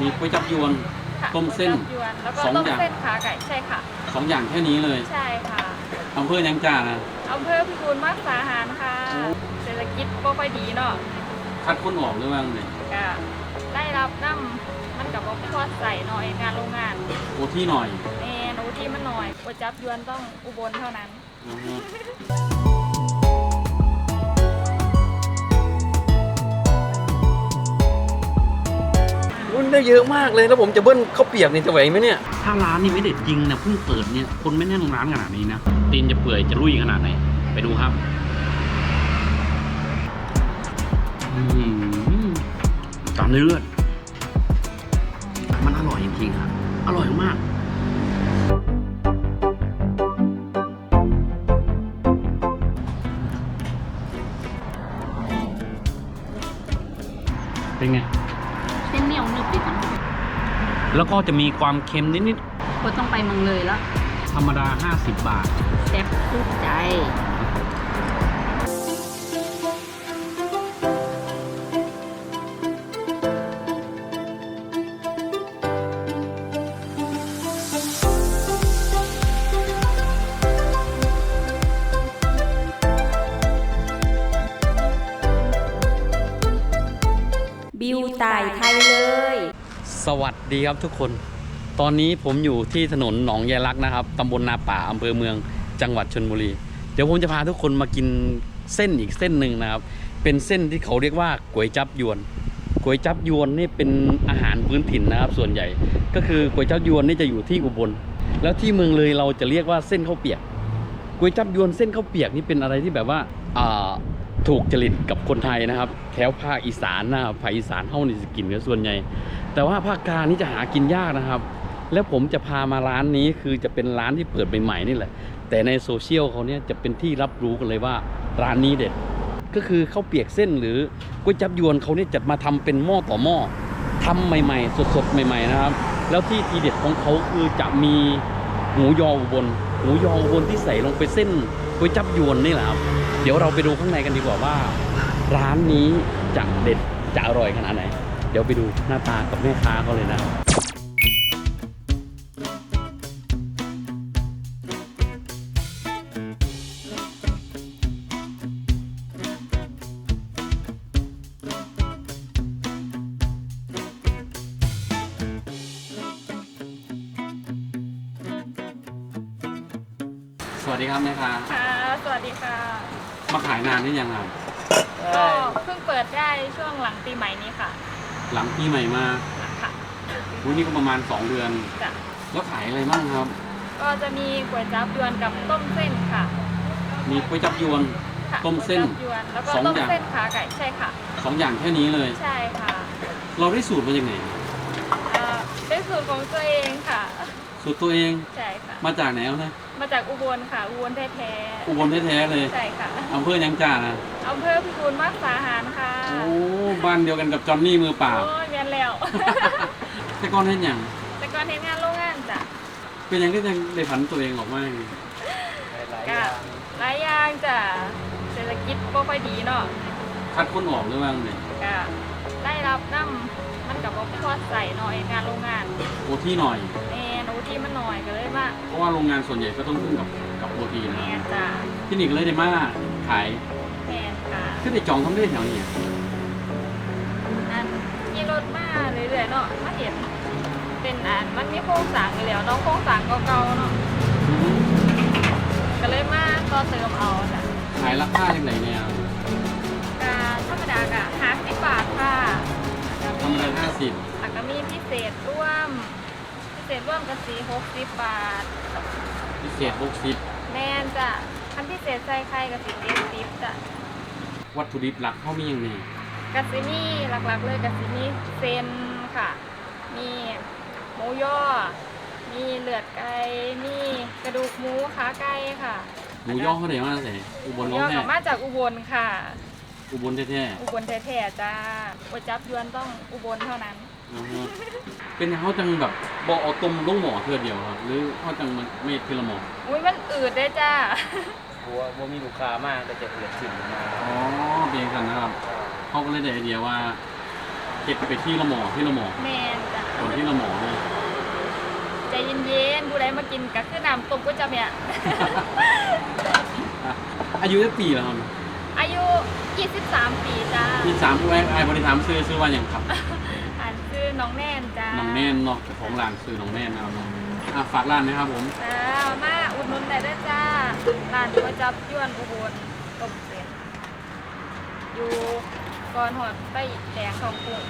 มีก๋วยจับยวน ค่ะต้มเส้นก๋วยจับยวนแล้วก็สองต้มอย่าง เส้นขาไก่ใช่ค่ะ สองอย่างแค่นี้เลยใช่ค่ะอำเภอยังจ่านะอำเภอพิบูลมักสาหารค่ะโอ้เศรษฐกิจบ่ค่อยดีเนาะคัดคนออกหรือว่าไงก็ได้รับน้ำมันกับบ่พอใส่หน่อยงานโรงงานโอที่หน่อย แมนอูที่มันหน่อยก๋วยจับยวนต้องอุบลเท่านั้น อือฮึ อุ้นได้เยอะมากเลยแล้วผมจะเบิ้ลข้าวเปียกนี่จะไหวไหมเนี่ย ถ้าร้านนี่ไม่เด็ดจริงนะเพิ่งเปิดเนี่ยคนไม่แน่นร้านขนาดนี้นะตีนจะเปื่อยจะลุยขนาดไหนไปดูครับอืมตามเลือดมันอร่อยจริงๆครับอร่อยมากเป็นไง แล้วก็จะมีความเค็มนิดก็ต้องไปเมืองเลยแล้ว ๆ ธรรมดา 50 บาท แซ่บทุกใจ วัสดีครับทุกคน ตอนนี้ผมอยู่ที่ถนนหนองยายลักษ์นะครับตำบลนาป่าอำเภอเมืองจังหวัดชนบุรี เดี๋ยวผมจะพาทุกคนมากินเส้นอีกเส้นหนึ่งนะครับ เป็นเส้นที่เขาเรียกว่าก๋วยจับยวนก๋วยจับยวนนี่เป็นอาหารพื้นถิ่นนะครับ ส่วนใหญ่ ก็คือก๋วยจับยวนนี่จะอยู่ที่อุบล แล้วที่เมืองเลยเราจะเรียกว่าเส้นข้าวเปียกก๋วยจับยวนเส้นข้าวเปียกนี่เป็นอะไรที่แบบว่าอ่า ถูกจริตกับคนไทยนะครับแถวภาคอีสานนะครับภาคอีสานเฮานี่จะกินกันส่วนใหญ่ แต่ว่าภาคกลางนี่จะหากินยากนะครับ แล้วผมจะพามาร้านนี้คือจะเป็นร้านที่เปิดใหม่ๆนี่แหละ แต่ในโซเชียลเขาเนี่ยจะเป็นที่รับรู้กันเลยว่าร้านนี้เด็ด ก็คือข้าวเปียกเส้นหรือก๋วยจับยวนเขาเนี่ยจะมาทำเป็นหม้อต่อหม้อทำใหม่ๆ สดๆใหม่ ๆนะครับ แล้วที่ทีเด็ดของเขาคือจะมีหมูยออุบลหมูยออุบลที่ใส่ลงไปเส้นก๋วยจับยวนนี่แหละครับ เดี๋ยวเราไปดูข้างในกันดีกว่าว่า ร้านนี้จะเด็ดจะอร่อยขนาดไหน เดี๋ยวไปดูหน้าตากับแม่ค้าเขาเลยนะสวัสดีครับแม่ค้าค่ะ สวัสดีค่ะ มาขายนานหรือยังครับก็เพิ่งเปิดได้ช่วงหลังปีใหม่นี้ค่ะหลังปีใหม่มาค่ะวันนี้ก็ประมาณ 2 เดือน จ้ะแล้วขายอะไรบ้างครับ ก็จะมีก๋วยจับยวนกับต้มเส้นค่ะมีก๋วยจับยวน ค่ะต้มเส้นก๋วยจับยวนแล้วก็สองต้มอย่าง เส้นขาไก่ใช่ค่ะ สองอย่างแค่นี้เลย ใช่ค่ะเราได้สูตรมาจากไหน เอ่อเป็นสูตรของตัวเองค่ะ สูตรตัวเองใช่ค่ะ มาจากไหนเอานะมาจากอุบลค่ะ อุบลแท้อุบลแท้ๆเลยๆใช่ค่ะอำเภอยังจ่านะอำเภอพิบูลมักสาหารค่ะโอ้บ้านเดียวกันกับจอนนี่มือเปล่าโอ้ยเรียนแล้ว แต่ก่อนเห็นอย่างแต่ก่อนเห็นงานโรงงานจ้ะเป็นยังก็ยังได้ผันตัวเองออกมาอย่างนี้ก็หลายอย่างจ้ะเศรษฐกิจบ่ค่อยดีเนาะคัดคนออกหรือว่าไงก็ได้รับน้ำมันกับบ่พอใส่หน่อยงานโรงงานโอที่หน่อย แม่ นอูที่มันหน่อยก็เลยมาเพราะว่าโรงงานส่วนใหญ่ก็ต้องพึ่งกับกับโอทีนะแม่นจ้ะที่นี่ก็เลยได้มาขายแม่นค่ะคือได้จองทำได้แถวนี้อันขี่รถมาเรื่อยๆเนาะมาเห็นเป็นอันมันมีโครงสร้างอยู่แล้วเนาะโครงสร้างเก่าๆเนาะก็เลยมาต่อเติมเอาจ้ะขายราคาอย่างไรเนี่ยก็ธรรมดาก็50บาทค่ะแล้วธก็รรมมีดาห้าสิบแล้วก็มีพิเศษร่วมพิ เศษร่วมก็สี60บาท พิเศษหกสิบแม่นจ้ะคันพิเศษใส่ไข่ก็สิ70จ้ะวัตถุดิบหลักเขามีอย่างนี้กะสิมีหลักๆเลยกะสิมีเซนค่ะ มีหมูย่อ มีเลือดไก่ มีกระดูกหมูขาไก่ค่ะหมูย่อเขาเดี๋ยวมาใส่อุหบมูลน้องย่อแท้ก็มาจากอุบลค่ะ อุบลแท้อุบลแท้ๆจ้าก๋วยจับยวนต้องอุบลเท่านั้นๆ อือฮึเป็นเขาจังแบบบอกเอาต้มลงหม้อเพื่อเดียวครับ หรือเขาจังมันไม่ทีละหม้ออุ้ยมันอืดได้จ้ากลัวว่ามีลูกค้ามากก็จะเอือดขึ้นมาอ๋อเพียงกันนะครับเขาก็เลยได้ไอเดียว่าเก็บไปที่ละหม้อที่ละหม้อแมนจ้ะใจเย็นๆผู้ใดมากินก็คือน้ำต้มก๋วยจั๊บเนี่ยอายุจะปีแล้วครับอายุ 23 ปีจ้ามีสามไอ้ไอ้บริษัทซื้อซื้อว่าอย่างครับอ่า นชื่อน้องแน่นจ้าน้องแน่นเนาะเจ้าของร้านซื้อน้องแน่นนะครับเนาะอะฝากร้านนะครับผม จ้ามาอุดหนุนได้เด้อจ้าร้านก๋วยจั๊บยวนอุบลต้มเส้นอยู่ก่อนหอดไปแดงของกรุง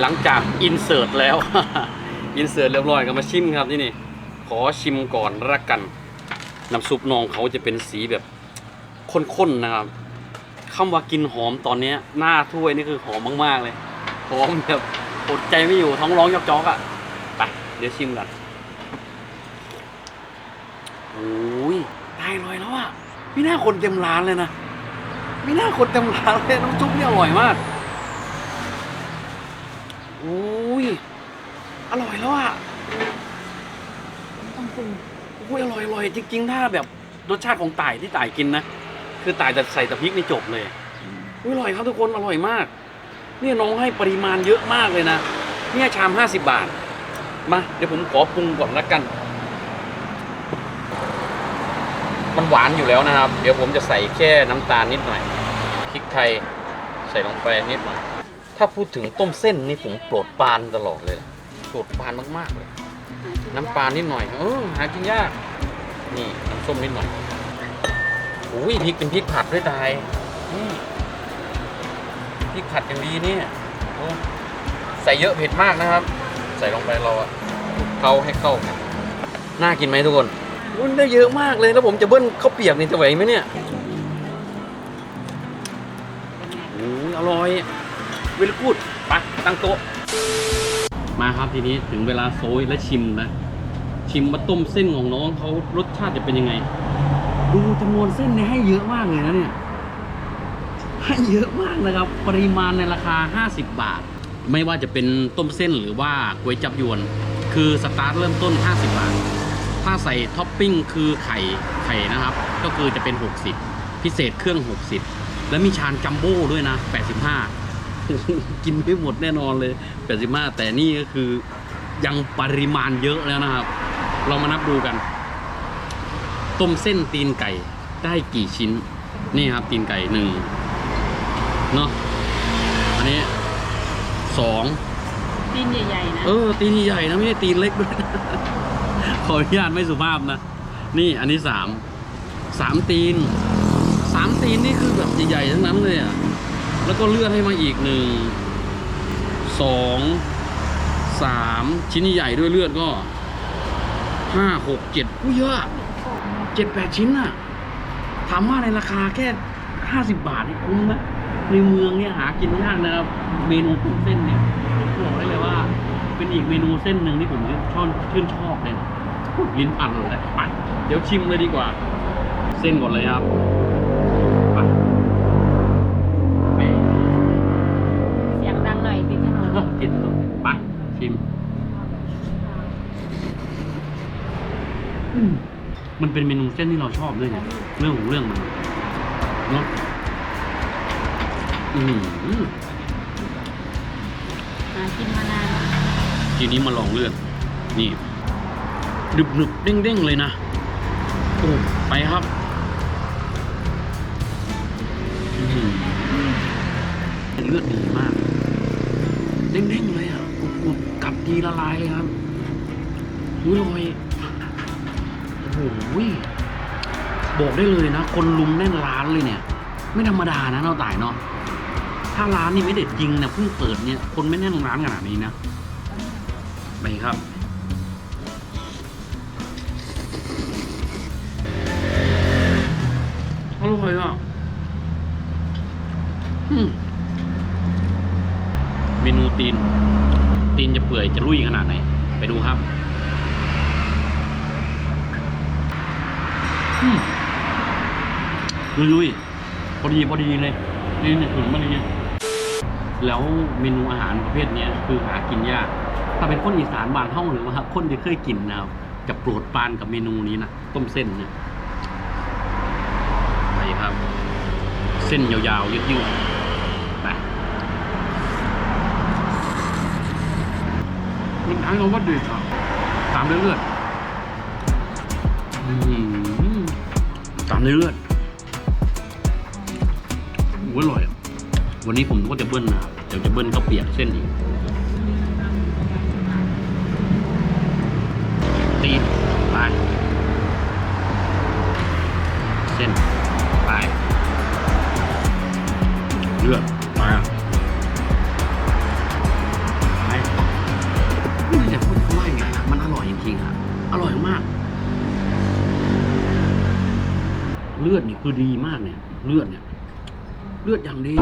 หลังจากอินเสิร์ตแล้ว อินเสิร์ตเรียบร้อยก็มาชิมครับที่นี่ ขอชิมก่อนละกัน น้ำซุปนองเขาจะเป็นสีแบบข้นๆนะครับคำว่ากินหอมตอนนี้หน้าถ้วยนี่คือหอมมากๆเลย หอมแบบอดใจไม่อยู่ท้องร้องจอกๆอะไปเดี๋ยวชิมกันโอ้ยตายลอยแล้วอะไม่น่าคนเต็มร้านเลยนะไม่น่าคนเต็มร้านเลยน้ำซุปนี่อร่อยมาก อ้ย อร่อยแล้วอะต้องปรุงโอ้ยอร่อยอร่อยจริงๆ ถ้าแบบรสชาติของต่ายที่ต่ายกินนะ คือต่ายจะใส่แต่พริกนี่จบเลยอุ้ยอร่อยครับทุกคนอร่อยมาก เนี่ยน้องให้ปริมาณเยอะมากเลยนะ เนี่ยชามห้าสิบบาท มาเดี๋ยวผมขอปรุงก่อนละกัน มันหวานอยู่แล้วนะครับ เดี๋ยวผมจะใส่แค่น้ำตาลนิดหน่อยพริกไทยใส่ลงไปนิดหน่อย ถ้าพูดถึงต้มเส้นนี่ผมโปรดปานตลอดเลยโปรดปานมากๆเลย น้ำปลานิดหน่อยเออหากินยาก นี่น้ำส้มนิดหน่อยอุ้ยพริกเป็นพริกผัดด้วยตายนี่พริกผัดอย่างดีเนี่ยใส่เยอะเผ็ดมากนะครับ ใส่ลงไปเราอะคลุกเข้าให้เข้ากันน่ากินไหมทุกคนมันได้เยอะมากเลยแล้วผมจะเบิ้ลข้าวเปียกนี่จะไหวไหมเนี่ยโอ้ยอร่อย เวลกูดไปตั้งโต๊ะ มาครับทีนี้ถึงเวลาโซยและชิมนะ ชิมมาต้มเส้นของน้องเขารสชาติจะเป็นยังไง ดูจำนวนเส้นเนี่ยให้เยอะมากเลยนะเนี่ย ให้เยอะมากนะครับ ปริมาณในราคา 50 บาท ไม่ว่าจะเป็นต้มเส้นหรือว่าก๋วยจับยวน คือสตาร์ทเริ่มต้น 50 บาท ถ้าใส่ท็อปปิ้งคือไข่ไข่นะครับ ก็คือจะเป็น 60 พิเศษเครื่อง 60 แล้วมีชานจัมโบ้ด้วยนะ 85 กินไม่หมดแน่นอนเลย 85 แต่นี่ก็คือยังปริมาณเยอะแล้วนะครับ เรามานับดูกัน ต้มเส้นตีนไก่ได้กี่ชิ้น นี่ครับตีนไก่หนึ่งเนาะอันนี้สองตีนใหญ่ๆนะ เออตีนใหญ่ๆนะไม่ใช่ตีนเล็กด้วย ขออนุญาตไม่สุภาพนะ นี่อันนี้สามสามตีนสามตีนนี่คือแบบใหญ่ๆทั้งนั้นเลยอะ แล้วก็เลือดให้มาอีกหนึ่งสองสามชิ้นใหญ่ๆด้วยเลือดก็ห้าหกเจ็ดกูเยอะเจ็ดแปดชิ้นอะถามว่าในราคาแค่ห้าสิบบาทนี่คุ้มไหมในเมืองเนี่ยหากินยากนะครับเมนูตุ้มเส้นเนี่ยบอกได้เลยว่า เป็นอีกเมนูเส้นหนึ่งที่ผมชอบชื่นชอบเลยลิ้นพันเลยไปเดี๋ยวชิมเลยดีกว่า เส้นก่อนเลยครับ มมันเป็นเมนูเส้นที่เราชอบด้วยเนี่ยเรื่องของเรื่องมันเนาะอืมหากินมานานแล้วทีนี้มาลองเลือดนี่ดึบหนึบเด้งเด้งๆเลยนะโอ้ไปครับอื้อหือเลือดดีมากเด้งเด้งๆเลยอะกรุบกรุบกัดดีละลายเลยครับอุ้ยลอยโอ้โหบอกได้เลยนะ คนลุมแน่นร้านเลยเนี่ย ไม่ธรรมดานะเราต่ายเนาะถ้าร้านนี่ไม่เด็ดจริงนะเพิ่งเปิดเนี่ย คนไม่แน่นร้านขนาดนี้นะไปครับอร่อยอะเมนูตีน ตีนจะเปื่อยจะรุ่ยขนาดไหน ไปดูครับอืม ลุยๆพอดีพอดีเลยนี่เนี่ยถึงมาเลยแล้วเมนูอาหารประเภทเนี้ยคือหากินยากถ้าเป็นคนอีสานบานเท่าหรือว่าคนที่เคยกินนะครับจะโปรดปรานกับเมนูนี้นะต้มเส้นเนี่ยไปครับ เส้นยาวๆยืดๆไปมันท้ายเราว่าดีอะตามด้วยเลือดอื้ ตามด้วยเลือดโอ้ยอร่อย วันนี้ผมก็จะเบิ้ลนะครับเดี๋ยวจะเบิ้ลก็เปียกเส้นอีกตีนไปเส้นไปเลือด เลือดนี่คือดีมากเนี่ย เลือดเนี่ย เลือดอย่างดี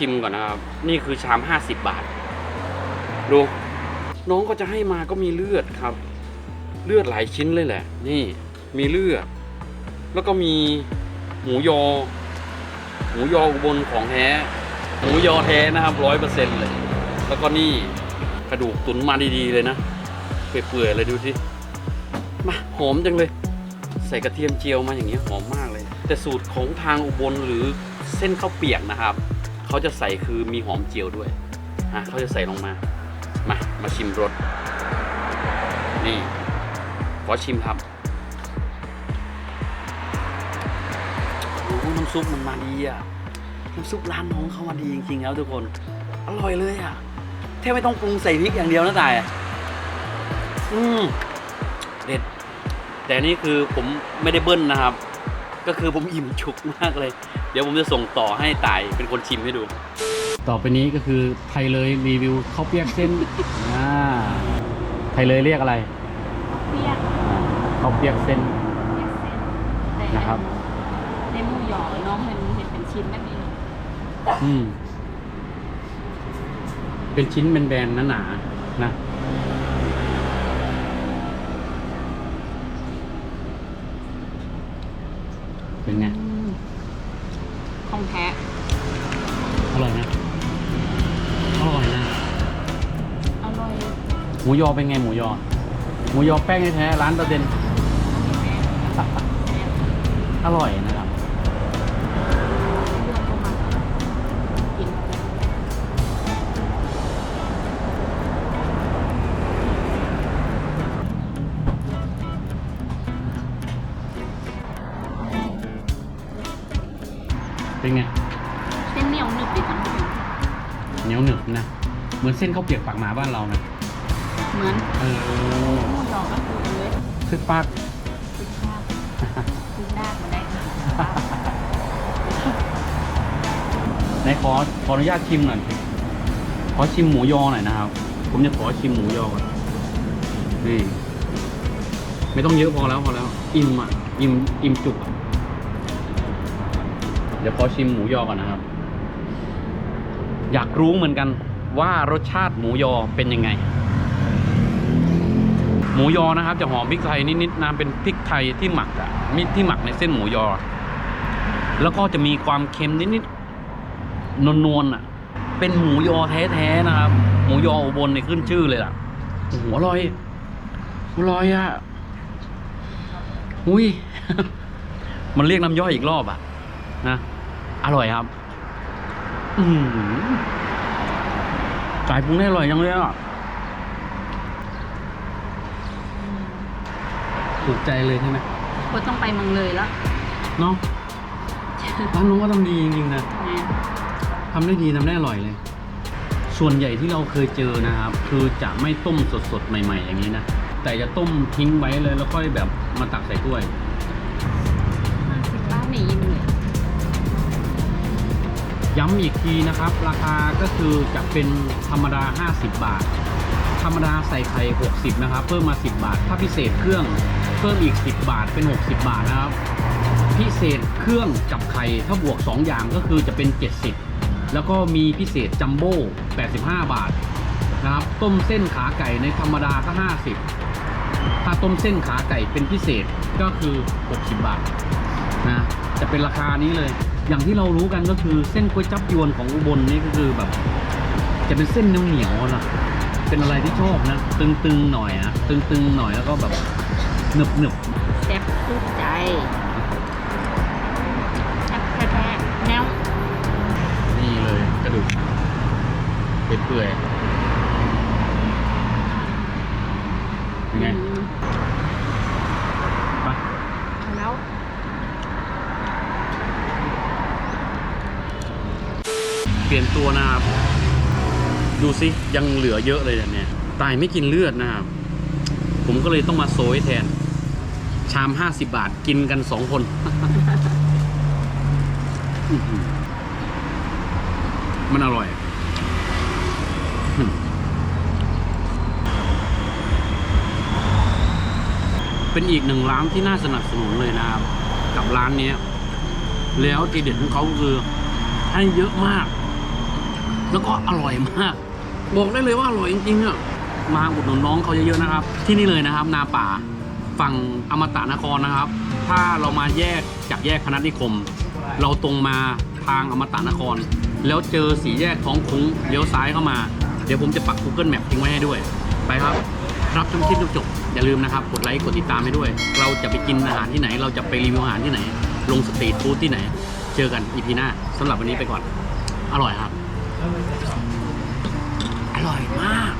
ชิมก่อนนะครับ นี่คือชาม50บาท ดู น้องก็จะให้มาก็มีเลือดครับ เลือดหลายชิ้นเลยแหละ นี่มีเลือด แล้วก็มีหมูยอ หมูยออุบลของแท้ หมูยอแท้นะครับร้อยเปอร์เซ็นต์เลย แล้วก็นี่กระดูกตุ๋นมาดีๆเลยนะ เปื่อยๆเลยดูสิมาหอมจังเลย ใส่กระเทียมเจียวมาอย่างนี้หอมมากเลย แต่สูตรของทางอุบลหรือเส้นข้าวเปียกนะครับ เขาจะใส่คือมีหอมเจียวด้วยฮะเขาจะใส่ลงมา มา มาชิมรส นี่ ขอชิมครับโอ้โหน้ำซุปมันมาดีอะ น้ำซุปร้านน้องเขามาดีจริงๆแล้วทุกคน อร่อยเลยอะ แทบไม่ต้องปรุงใส่พริกอย่างเดียวนะตายอืมเด็ด แต่นี่คือผมไม่ได้เบิ้ลนะครับ ก็คือผมอิ่มชุกมากเลย เดี๋ยวผมจะส่งต่อให้ตายเป็นคนชิมให้ดู ต่อไปนี้ก็คือไทยเลยรีวิวข้าวเปียกเส้น อ่าไทยเลยเรียกอะไรเปียกอ่าข้าวเปียกเส้นเปียกเส้นแต่นะครับในหมูหยองน้องมันเห็นเป็นชิ้นแบบนี้อืมเป็นชิ้นเป็นแบนๆหนาๆนะ มูยอเป็นไงหมูยอ หมูยอแป้งแท้ๆร้านตะเด่นอร่อยนะครับเรื่องเข้ามากินเป็นไงเส้นเหนียวหนึบดิทั้งหมดเหนียวหนึบนะ เหมือนเส้นข้าวเปียกปากหมาบ้านเรานะ เหมือนเออหมูหยองก็คือเลยคือปากคือข้าวคือดากมาได้ค่ะไหนขอขออนุญาตชิมหน่อยขอชิมหมูยอหน่อยนะครับ ผมจะขอชิมหมูยอก่อนนี่ไม่ต้องเยอะพอแล้วพอแล้ว อิ่มอะอิ่มอิ่มจุกอะเดี๋ยวขอชิมหมูยอก่อนนะครับ อยากรู้เหมือนกันว่ารสชาติหมูยอเป็นยังไงห มูยอนะครับ จะหอมพริกไทยนิดๆนะเป็นพริกไทยที่หมักอะมีที่หมักในเส้นหมูยอ แล้วก็จะมีความเค็มนิดๆนวลๆอะเป็นหมูยอแท้ๆนะครับ หมูยออุบลในขึ้นชื่อเลยล่ะโอ้โหอร่อยอร่อยอะอุ้ยมันเรียกน้ำย่อยอีกรอบอะนะอร่อยครับ อืมไก่ปรุงได้อร่อยยังเลยอะ ถูกใจเลยใช่ไหมก็ต้องไปเมืองเลยแล้วเนาะร้านนู้นก็ทำดีจริงๆนะนะทำได้ดีทำได้อร่อยเลย ส่วนใหญ่ที่เราเคยเจอนะครับ คือจะไม่ต้มสดๆ ใหม่ ๆ อย่างนี้นะแต่จะต้มทิ้งไว้เลยแล้วค่อยแบบมาตักใส่ถ้วยห้าสิบบาทนี่ยิ้มเลยย้ำอีกทีนะครับ ราคาก็คือจะเป็นธรรมดา 50 บาท ธรรมดาใส่ไข่ 60 นะครับ เพิ่มมา 10 บาท ถ้าพิเศษเครื่อง เพิ่มอีก 10 บาทเป็น 60 บาทนะครับ พิเศษเครื่องกับไข่ถ้าบวก 2 อย่างก็คือจะเป็น 70 แล้วก็มีพิเศษจัมโบ้85 บาทนะครับ ต้มเส้นขาไก่ในธรรมดาก็ 50 ถ้าต้มเส้นขาไก่เป็นพิเศษก็คือ 60 บาทนะจะเป็นราคานี้เลย อย่างที่เรารู้กันก็คือเส้นก๋วยจับยวนของอุบลนี่ก็คือแบบ จะเป็นเส้นเหนียวๆนะเป็นอะไรที่ชอบนะ ตึงๆหน่อยอะตึงๆหน่อยแล้วก็แบบ หนึบหนึบแซ่บทุกใจแซ่บแท้ๆแนวๆนี่เลยกระดูกเปื่อยๆยังไงอืมไปแล้วเปลี่ยนตัวนะครับดูสิยังเหลือเยอะเลยเนี่ยตายไม่กินเลือดนะครับ ผมก็เลยต้องมาโซยแทน ชามห้าสิบาทกินกันสองคน มันอร่อย เป็นอีกหนึ่งร้านที่น่าสนับสนุนเลยนะครับ กับร้านนี้แล้วทีเด็ดของเขาคือให้เยอะมาก แล้วก็อร่อยมาก บอกได้เลยว่าอร่อยจริงๆอะมาอุดหนุนน้องเขาเยอะๆนะครับ ที่นี่เลยนะครับ นาป่า ฝั่งอมตะนครนะครับ ถ้าเรามาแยกจากแยกพนัสนิคม เราตรงมาทางอมตะนคร แล้วเจอสีแยกท้องคุ้งเลี้ยวซ้ายเข้ามา เดี๋ยวผมจะปัก Google Map ทิ้งไว้ให้ด้วย ไปครับ รับชมคลิปจนจบ อย่าลืมนะครับ กดไลค์ กดติดตามให้ด้วย เราจะไปกินอาหารที่ไหน เราจะไปรีวิวอาหารที่ไหน ลงสตรีทฟู้ดที่ไหน เจอกันอีพีหน้าสำหรับวันนี้ไปก่อน อร่อยครับ อร่อยมาก